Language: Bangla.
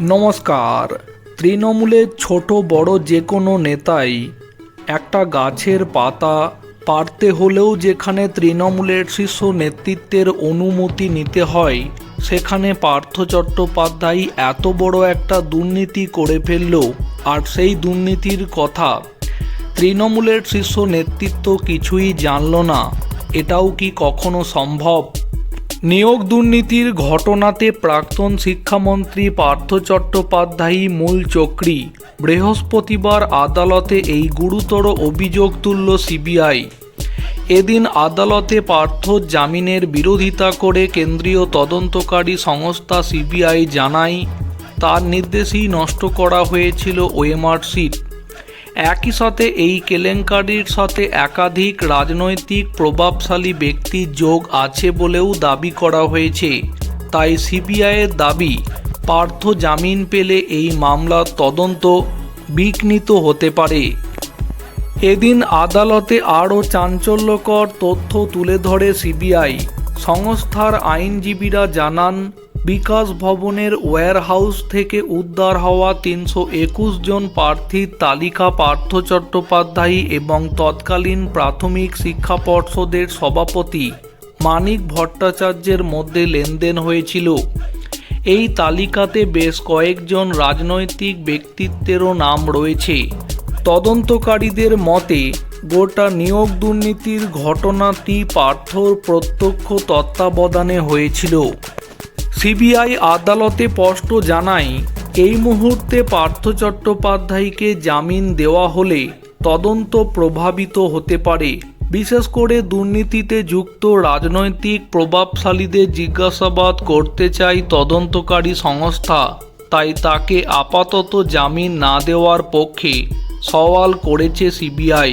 নমস্কার। তৃণমূলের ছোট বড় যে কোনো নেতাই একটা গাছের পাতা পারতে হলেও যেখানে তৃণমূলের শীর্ষ নেতৃত্বের অনুমতি নিতে হয়, সেখানে পার্থ চট্টোপাধ্যায় এত বড় একটা দুর্নীতি করে ফেলল আর সেই দুর্নীতির কথা তৃণমূলের শীর্ষ নেতৃত্ব কিছুই জানল না। এটাও কি কখনো সম্ভব? নিয়োগ দুর্নীতির ঘটনাতে প্রাক্তন শিক্ষামন্ত্রী পার্থ চট্টোপাধ্যায়ী মূল চক্রী। বৃহস্পতিবার আদালতে এই গুরুতর অভিযোগ তুলল সিবিআই। এদিন আদালতে পার্থ জামিনের বিরোধিতা করে কেন্দ্রীয় তদন্তকারী সংস্থা সিবিআই জানায়, তার নির্দেশেই নষ্ট করা হয়েছিল ওএমআর সিট। একই সাথে এই কেলেঙ্কারির সাথে একাধিক রাজনৈতিক প্রভাবশালী ব্যক্তির যোগ আছে বলেও দাবি করা হয়েছে। তাই সিবিআইয়ের দাবি, পার্থ জামিন পেলে এই মামলার তদন্ত বিঘ্নিত হতে পারে। এদিন আদালতে আরও চাঞ্চল্যকর তথ্য তুলে ধরে সিবিআই। সংস্থার আইনজীবীরা জানান বিকাশ ভবনের ওয়্যারহাউস থেকে উদ্ধার হওয়া তিনশো একুশ জন প্রার্থীর তালিকা পার্থ চট্টোপাধ্যায় এবং তৎকালীন প্রাথমিক শিক্ষা পর্ষদের সভাপতি মানিক ভট্টাচার্যের মধ্যে লেনদেন হয়েছিল। এই তালিকাতে বেশ কয়েকজন রাজনৈতিক ব্যক্তিত্বেরও নাম রয়েছে। তদন্তকারীদের মতে, গোটা নিয়োগ দুর্নীতির ঘটনাটি পার্থর প্রত্যক্ষ তত্ত্বাবধানে হয়েছিল। সিবিআই আদালতে স্পষ্ট জানায়, এই মুহূর্তে পার্থ চট্টোপাধ্যায়কে জামিন দেওয়া হলে তদন্ত প্রভাবিত হতে পারে। বিশেষ করে দুর্নীতিতে যুক্ত রাজনৈতিক প্রভাবশালীদের জিজ্ঞাসাবাদ করতে চাই তদন্তকারী সংস্থা, তাই তাকে আপাতত জামিন না দেওয়ার পক্ষে সওয়াল করেছে সিবিআই।